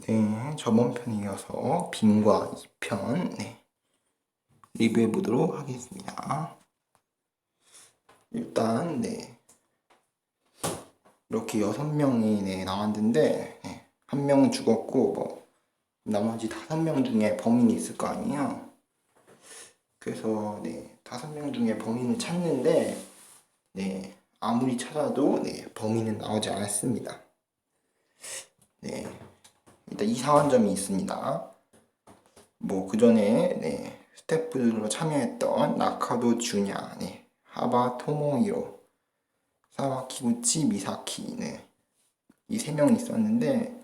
네, 저번 편에 이어서 빙과 2편 네, 리뷰해 보도록 하겠습니다. 일단 네 이렇게 여섯 명이 네, 나왔는데 네, 한 명은 죽었고 뭐 나머지 다섯 명 중에 범인이 있을 거 아니에요. 그래서 네 다섯 명 중에 범인을 찾는데 네 아무리 찾아도 네 범인은 나오지 않았습니다. 네. 일단 이상한 점이 있습니다. 뭐 그 전에 네, 스태프들로 참여했던 나카도 주냐, 네, 하바 토모히로, 사와키구치 미사키, 네, 이 세 명이 있었는데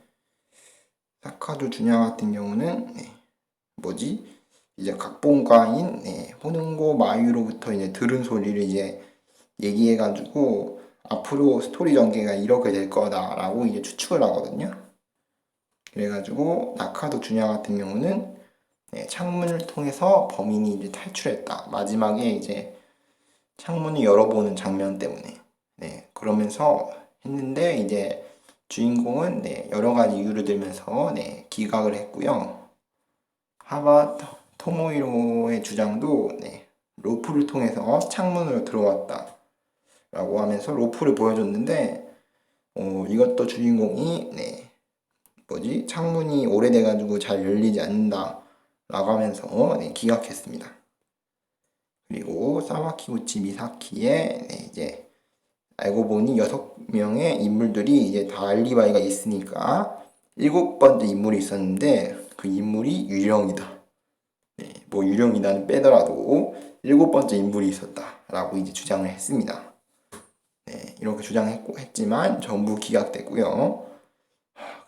사카도 주냐 같은 경우는 네, 뭐지? 이제 각본가인 네, 호능고 마유로부터 이제 들은 소리를 이제 얘기해가지고 앞으로 스토리 전개가 이렇게 될 거다라고 이제 추측을 하거든요. 그래가지고 나카도 주냐 같은 경우는 네, 창문을 통해서 범인이 이제 탈출했다. 마지막에 이제 창문을 열어보는 장면 때문에 네, 그러면서 했는데 이제 주인공은 네, 여러 가지 이유를 들면서 네, 기각을 했고요. 하바 토- 토모히로의 주장도 네, 로프를 통해서 창문으로 들어왔다. 라고 하면서 로프를 보여줬는데 어, 이것도 주인공이 네, 뭐지 창문이 오래돼가지고 잘 열리지 않는다 라고 하면서 네, 기각했습니다. 그리고 사와키우치 미사키의 네, 이제 알고 보니 여섯 명의 인물들이 이제 다 알리바이가 있으니까 일곱 번째 인물이 있었는데 그 인물이 유령이다. 네, 뭐 유령이다는 빼더라도 일곱 번째 인물이 있었다라고 이제 주장을 했습니다. 네, 이렇게 주장했고 했지만 전부 기각됐고요.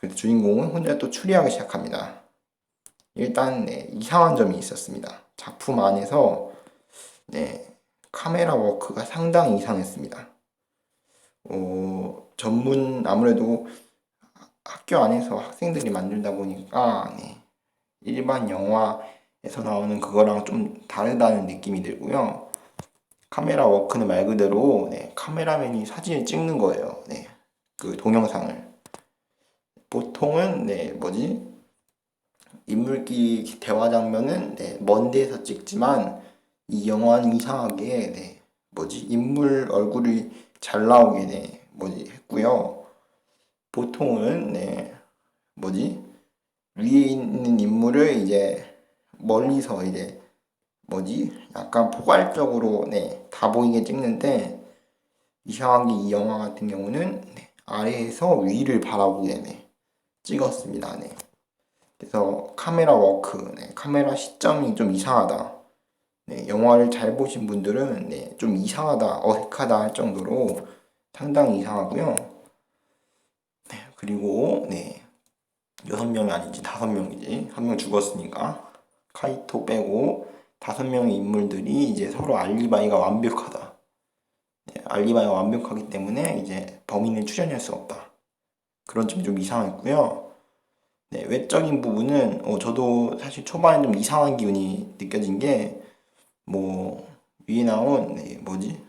그래서 주인공은 혼자 또 추리하기 시작합니다. 일단 네, 이상한 점이 있었습니다. 작품 안에서 네, 카메라 워크가 상당히 이상했습니다. 어, 전문 아무래도 학교 안에서 학생들이 만들다 보니까 네, 일반 영화에서 나오는 그거랑 좀 다르다는 느낌이 들고요. 카메라 워크는 말 그대로 네, 카메라맨이 사진을 찍는 거예요. 네, 그 동영상을. 보통은 네 뭐지? 인물끼리 대화 장면은 네, 먼 데서 찍지만 이 영화는 이상하게 네 뭐지? 인물 얼굴이 잘 나오게 네 뭐지? 했고요. 보통은 네 뭐지? 위에 있는 인물을 이제 멀리서 이제 뭐지? 약간 포괄적으로 네 다 보이게 찍는데 이상하게 이 영화 같은 경우는 네, 아래에서 위를 바라보게 네 찍었습니다. 네. 그래서 카메라 워크, 네, 카메라 시점이 좀 이상하다. 네, 영화를 잘 보신 분들은 네, 좀 이상하다, 어색하다 할 정도로 상당히 이상하고요. 네, 그리고 네, 여섯 명이 아니지 다섯 명이지 한 명 죽었으니까 카이토 빼고 다섯 명의 인물들이 이제 서로 알리바이가 완벽하다. 네, 알리바이가 완벽하기 때문에 이제 범인을 추려낼 수 없다. 그런 점이 좀 이상했고요. 네, 외적인 부분은 어, 저도 사실 초반에 좀 이상한 기운이 느껴진 게 뭐 위에 나온 네, 뭐지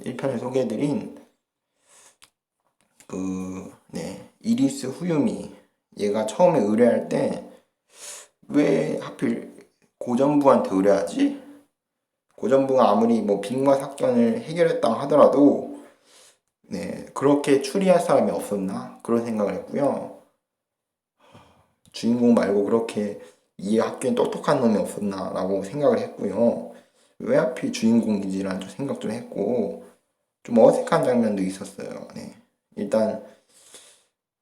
1편에 소개해드린 그 네, 이리스 후유미 얘가 처음에 의뢰할 때 왜 하필 고전부한테 의뢰하지? 고전부가 아무리 뭐 빅마 사건을 해결했다 하더라도 네, 그렇게 추리할 사람이 없었나 그런 생각을 했고요. 주인공 말고 그렇게 이 학교엔 똑똑한 놈이 없었나 라고 생각을 했고요. 왜 하필 주인공이지라는 좀 생각 좀 했고 좀 어색한 장면도 있었어요. 네. 일단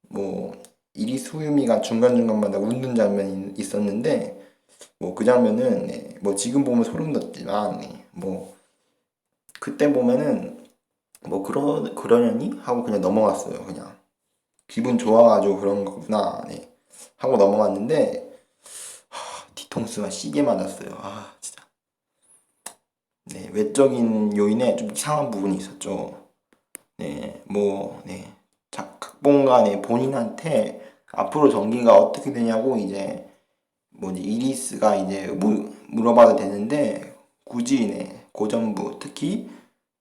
뭐 이리 수유미가 중간중간마다 웃는 장면이 있었는데 뭐 그 장면은 네, 뭐 지금 보면 소름 돋지만 네, 뭐 그때 보면은 뭐 그러 그러려니 하고 그냥 넘어갔어요. 그냥 기분 좋아가지고 그런 거구나 네. 하고 넘어갔는데 하, 뒤통수가 시게 맞았어요. 아 진짜. 네 외적인 요인에 좀 이상한 부분이 있었죠. 네, 뭐, 네. 작, 각본간에 본인한테 앞으로 전개가 어떻게 되냐고 이제 뭐지 이리스가 이제 무, 물어봐도 되는데 굳이 네 고전부 특히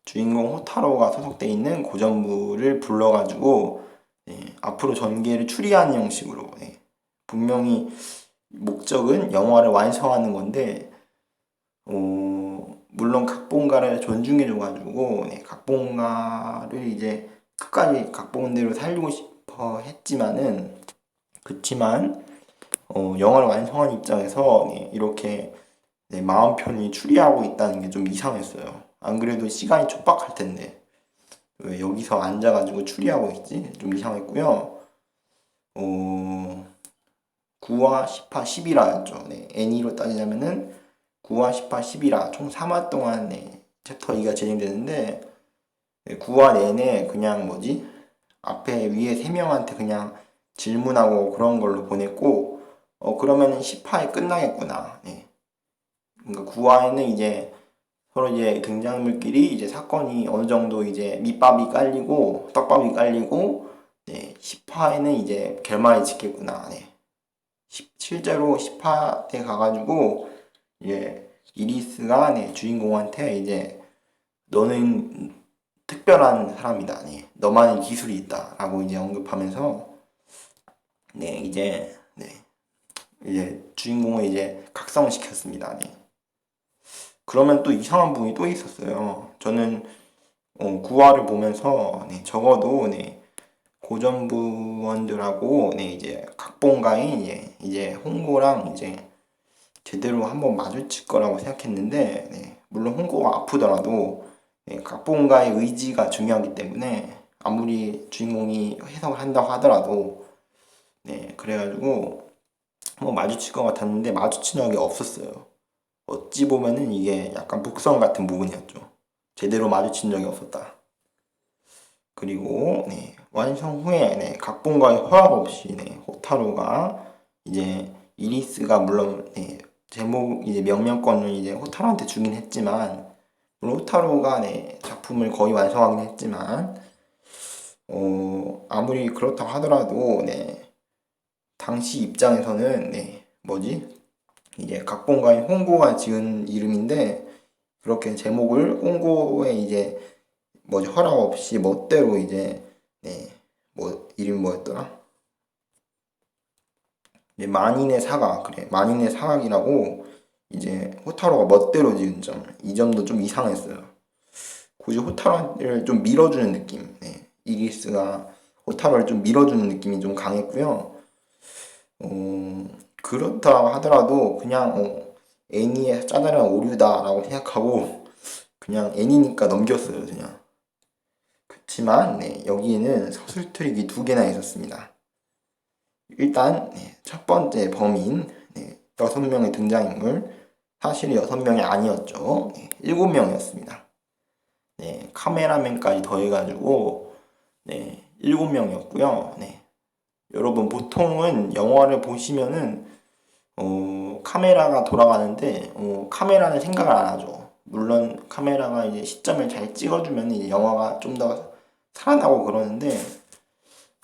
주인공 호타로가 소속돼 있는 고전부를 불러가지고 네, 앞으로 전개를 추리하는 형식으로 네, 분명히 목적은 영화를 완성하는 건데 어, 물론 각본가를 존중해줘가지고 네, 각본가를 이제 끝까지 각본대로 살리고 싶어 했지만은 그치만 어, 영화를 완성한 입장에서 네, 이렇게 네, 마음 편히 추리하고 있다는 게 좀 이상했어요. 안 그래도 시간이 촉박할 텐데 왜 여기서 앉아가지고 추리하고 있지? 좀 이상했고요. 어, 9화, 10화, 11화였죠. 네, 애니로 따지자면은 9화, 10화, 11화 총 3화 동안 네, 챕터 2가 진행되는데 네, 9화 내내 그냥 뭐지? 앞에 위에 3명한테 그냥 질문하고 그런 걸로 보냈고 어 그러면은 10화에 끝나겠구나. 네. 그러니까 9화에는 이제 서로 이제 등장인물끼리 이제 사건이 어느 정도 이제 밑밥이 깔리고 떡밥이 깔리고 네, 10화에는 이제 결말이 짓겠구나. 네. 시- 실제로 10화 때 가가지고 이제 이리스가 네, 주인공한테 이제 너는 특별한 사람이다. 네. 너만의 기술이 있다라고 이제 언급하면서 네 이제 네 이제 주인공을 이제 각성시켰습니다. 네. 그러면 또 이상한 부분이 또 있었어요. 저는 어, 9화를 보면서 네, 적어도 네, 고전부원들하고 네, 이제 각본가인 이제, 이제 홍고랑 이제 제대로 한번 마주칠 거라고 생각했는데 네, 물론 홍고가 아프더라도 네, 각본가의 의지가 중요하기 때문에 아무리 주인공이 해석을 한다고 하더라도 네 그래가지고 한번 마주칠 것 같았는데 마주친 적이 없었어요. 어찌 보면은 이게 약간 복선 같은 부분이었죠. 제대로 마주친 적이 없었다. 그리고 네, 완성 후에 네, 각본가의 허락 없이 네, 호타루가 이제 이리스가 물론 네, 제목 이제 명명권을 이제 호타루한테 주긴 했지만 물론 호타루가 네, 작품을 거의 완성하긴 했지만 어, 아무리 그렇다고 하더라도 네, 당시 입장에서는 네, 뭐지 이제 각본가인 홍고가 지은 이름인데 그렇게 제목을 홍고에 이제 뭐지 허락 없이 멋대로 이제 네 뭐 이름 뭐였더라? 이제 만인의 사각 그래 만인의 사각이라고 이제 호타로가 멋대로 지은 점 이 점도 좀 이상했어요. 굳이 호타로를 좀 밀어주는 느낌. 네. 이리스가 호타로를 좀 밀어주는 느낌이 좀 강했고요. 어, 그렇다 하더라도 그냥 어, 애니의 짜잘한 오류다라고 생각하고 그냥 애니니까 넘겼어요 그냥. 그렇지만 네, 여기에는 서술 트릭이 두 개나 있었습니다. 일단 네, 첫 번째 범인 네, 여섯 명의 등장인물. 사실 여섯 명이 아니었죠. 네, 일곱 명이었습니다. 네, 카메라맨까지 더해가지고 네, 일곱 명이었고요. 네, 여러분 보통은 영화를 보시면은 어, 카메라가 돌아가는데 어, 카메라는 생각을 안 하죠. 물론 카메라가 이제 시점을 잘 찍어주면 이제 영화가 좀 더 살아나고 그러는데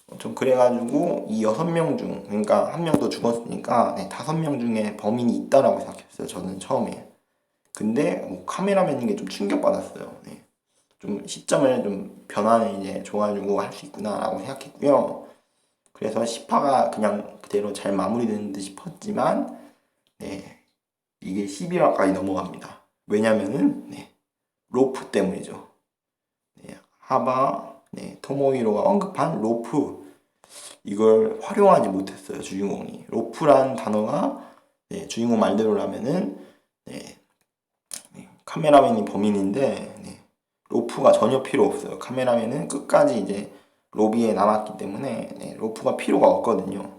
어, 좀 그래가지고 이 여섯 명 중 그러니까 한 명도 죽었으니까 네, 다섯 명 중에 범인이 있다라고 생각했어요. 저는 처음에. 근데 뭐 카메라맨인 게 좀 충격받았어요. 네. 좀 시점을 좀 변화를 이제 줘가지고 할 수 있구나라고 생각했고요. 그래서 10화가 그냥 그대로 잘 마무리되는 듯 싶었지만 네, 이게 11화까지 넘어갑니다. 왜냐면은 네, 로프 때문이죠. 네, 하바 네, 토모히로가 언급한 로프 이걸 활용하지 못했어요 주인공이 로프라는 단어가 네, 주인공 말대로라면은 네, 네, 카메라맨이 범인인데 네, 로프가 전혀 필요 없어요. 카메라맨은 끝까지 이제 로비에 남았기 때문에 네, 로프가 필요가 없거든요.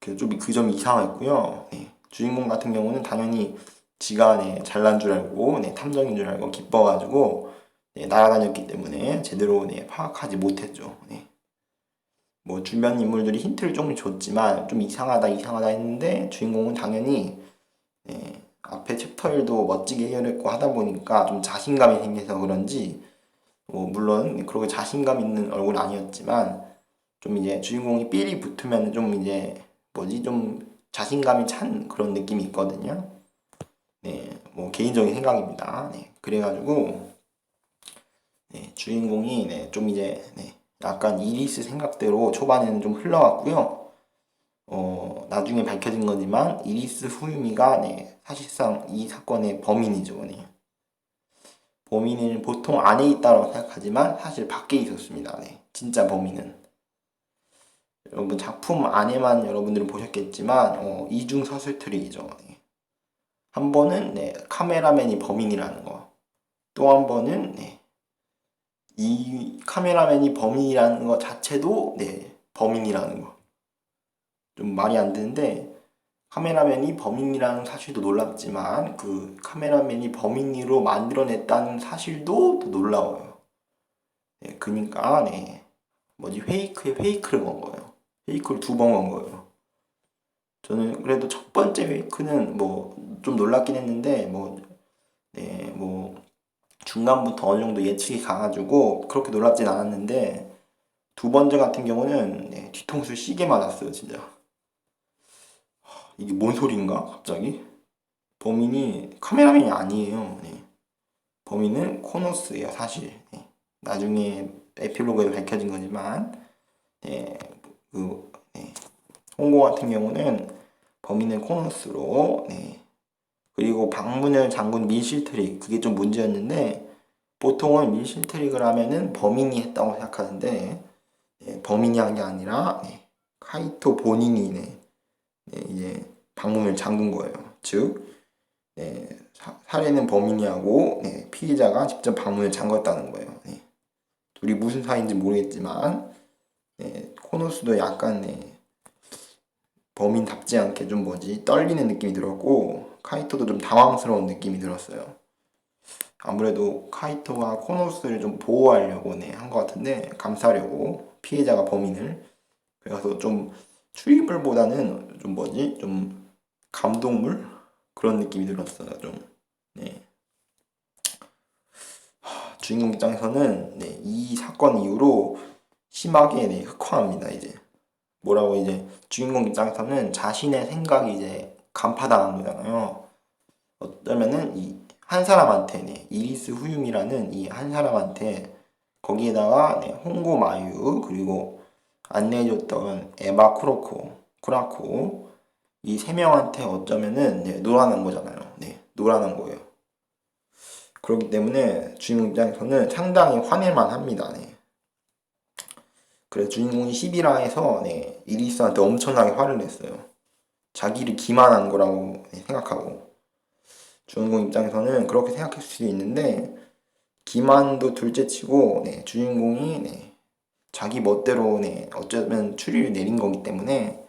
그래서 좀 그 점이 이상했고요. 네, 주인공 같은 경우는 당연히 지가 네, 잘난 줄 알고 네, 탐정인 줄 알고 기뻐가지고 네, 날아다녔기 때문에 제대로 네, 파악하지 못했죠. 네. 뭐 주변 인물들이 힌트를 조금 줬지만 좀 이상하다 이상하다 했는데 주인공은 당연히 네, 앞에 챕터 1도 멋지게 해결했고 하다 보니까 좀 자신감이 생겨서 그런지 뭐 물론 그렇게 자신감 있는 얼굴 아니었지만 좀 이제 주인공이 삘이 붙으면 좀 이제 뭐지 좀 자신감이 찬 그런 느낌이 있거든요. 네, 뭐 개인적인 생각입니다. 네, 그래가지고 네, 주인공이 네, 좀 이제 네, 약간 이리스 생각대로 초반에는 좀 흘러갔고요. 어, 나중에 밝혀진 거지만 이리스 후유미가 네, 사실상 이 사건의 범인이죠. 네. 범인은 보통 안에 있다고 생각하지만 사실 밖에 있었습니다. 네. 진짜 범인은. 여러분 작품 안에만 여러분들은 보셨겠지만 어, 이중 서술트릭이죠. 네. 한 번은 네, 카메라맨이 범인이라는 거. 또 한 번은 네, 이 카메라맨이 범인이라는 것 자체도 네, 범인이라는 거. 좀 말이 안 되는데 카메라맨이 범인이라는 사실도 놀랍지만 그 카메라맨이 범인으로 만들어냈다는 사실도 더 놀라워요. 네, 그러니까 네. 뭐지 페이크에 페이크를 건 거예요. 페이크를 두 번 건 거예요. 저는 그래도 첫 번째 페이크는 뭐 좀 놀랍긴 했는데 뭐 네, 뭐 중간부터 어느 정도 예측이 가가지고 그렇게 놀랍진 않았는데 두 번째 같은 경우는 네, 뒤통수 시게 맞았어요 진짜 하, 이게 뭔 소린가 갑자기 범인이 카메라맨이 아니에요 네. 범인은 코노스예요 사실 네. 나중에 에필로그에 밝혀진 거지만 네, 그 네. 홍고 같은 경우는 범인은 코노스로 네. 그리고 방문을 잠근 밀실트릭 그게 좀 문제였는데 보통은 밀실트릭을 하면은 범인이 했다고 생각하는데 네, 범인이 한 게 아니라 네, 카이토 본인이 네, 네, 이제 방문을 잠근 거예요. 즉 네, 사, 살해는 범인이 하고 네, 피해자가 직접 방문을 잠갔다는 거예요. 네. 둘이 무슨 사이인지 모르겠지만 네, 코노스도 약간 네, 범인답지 않게 좀 뭐지 떨리는 느낌이 들었고 카이토도 좀 당황스러운 느낌이 들었어요. 아무래도 카이토가 코노스를 좀 보호하려고 네, 한 것 같은데 감싸려고 피해자가 범인을 그래서 좀 추리물보다는 좀 뭐지 좀 감동물 그런 느낌이 들었어요 좀 네. 하, 주인공 입장에서는 네, 이 사건 이후로 심하게 네, 흑화합니다 이제 뭐라고 이제 주인공 입장에서는 자신의 생각이 이제 간파당한 거잖아요. 어쩌면은 이 한 사람한테 네, 이리스 후유미라는 이 한 사람한테 거기에다가 네, 홍고 마유 그리고 안내해줬던 에바 쿠로코 쿠라코 이 세 명한테 어쩌면은 네, 노란한 거잖아요. 네, 노란한 거예요. 그렇기 때문에 주인공 입장에서는 상당히 화낼만 합니다. 네. 그래서 주인공이 11화에서 네, 이리스한테 엄청나게 화를 냈어요. 자기를 기만한 거라고 네, 생각하고 주인공 입장에서는 그렇게 생각할 수 있는데 기만도 둘째치고 네, 주인공이 네, 자기 멋대로 네, 어쩌면 추리를 내린 거기 때문에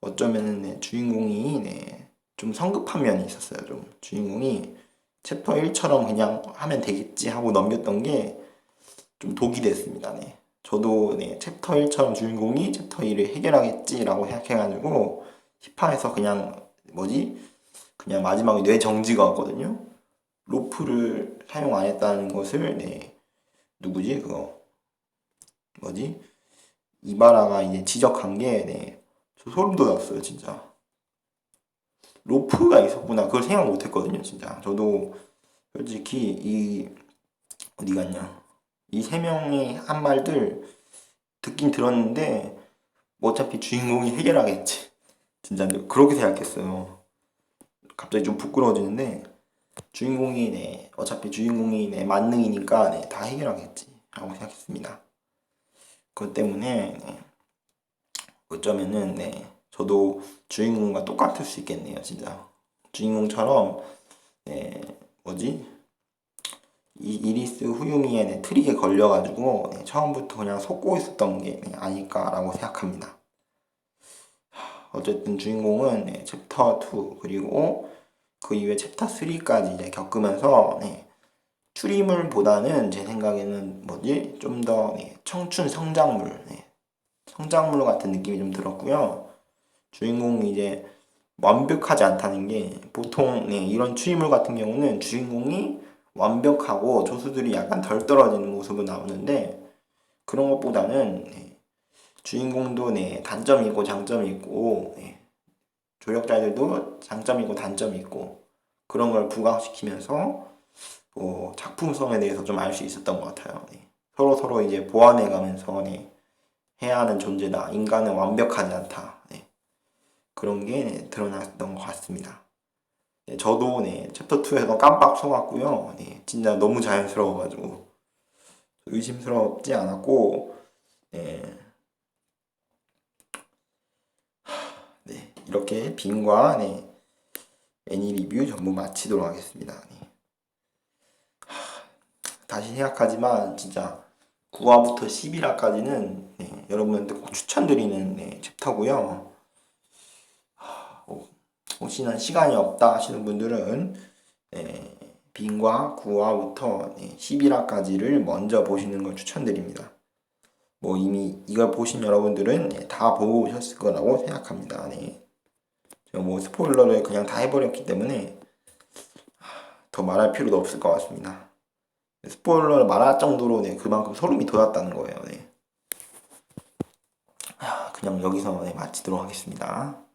어쩌면 네, 주인공이 네, 좀 성급한 면이 있었어요. 좀 주인공이 챕터 1처럼 그냥 하면 되겠지 하고 넘겼던 게 좀 독이 됐습니다. 네. 저도 네, 챕터 1처럼 주인공이 챕터 2를 해결하겠지라고 생각해가지고 10화에서 그냥 뭐지? 그냥 마지막에 뇌 정지가 왔거든요. 로프를 사용 안 했다는 것을 네 누구지 그거 뭐지 이바라가 이제 지적한 게 네, 소름 돋았어요 진짜. 로프가 있었구나 그걸 생각 못 했거든요 진짜. 저도 솔직히 이 어디 갔냐 이 세 명이 한 말들 듣긴 들었는데 뭐 어차피 주인공이 해결하겠지. 진짜 그렇게 생각했어요. 갑자기 좀 부끄러워지는데 주인공이 네 어차피 주인공이 네 만능이니까 네, 다 해결하겠지 라고 생각했습니다. 그것 때문에 네, 어쩌면은 네. 저도 주인공과 똑같을 수 있겠네요 진짜. 주인공처럼 네. 뭐지? 이 이리스 후유미의 네, 트릭에 걸려가지고 네, 처음부터 그냥 속고 있었던 게 네, 아닐까라고 생각합니다. 어쨌든 주인공은 네, 챕터 2 그리고 그 이후에 챕터 3까지 이제 겪으면서 네, 추리물보다는 제 생각에는 뭐지 좀더 네, 청춘 성장물 네, 성장물 같은 느낌이 좀 들었고요. 주인공이 이제 완벽하지 않다는 게 보통 네, 이런 추리물 같은 경우는 주인공이 완벽하고 조수들이 약간 덜 떨어지는 모습은 나오는데 그런 것보다는 네, 주인공도 네, 단점이 있고 장점이 있고 네, 조력자들도 장점이 있고 단점이 있고 그런 걸 부각시키면서 어, 작품성에 대해서 좀 알 수 있었던 것 같아요. 네. 서로 서로 이제 보완해 가면서 네, 해야 하는 존재다. 인간은 완벽하지 않다. 네. 그런 게 네, 드러났던 것 같습니다. 네, 저도 네, 챕터 2에서 깜빡 속았고요. 네, 진짜 너무 자연스러워가지고 의심스럽지 않았고, 네, 하, 네 이렇게 빙과 네, 애니 리뷰 전부 마치도록 하겠습니다. 다시 생각하지만 진짜 9화부터 11화까지는 네, 여러분한테 꼭 추천드리는 네, 챕터고요. 혹시나 시간이 없다 하시는 분들은 네, 빙과 9화부터 네, 11화까지를 먼저 보시는 걸 추천드립니다. 뭐 이미 이걸 보신 여러분들은 네, 다 보고 오셨을 거라고 생각합니다. 네. 뭐 스포일러를 그냥 다 해버렸기 때문에 하, 더 말할 필요도 없을 것 같습니다. 스포일러를 말할 정도로 네, 그만큼 소름이 돋았다는 거예요. 네. 하, 그냥 여기서 네, 마치도록 하겠습니다.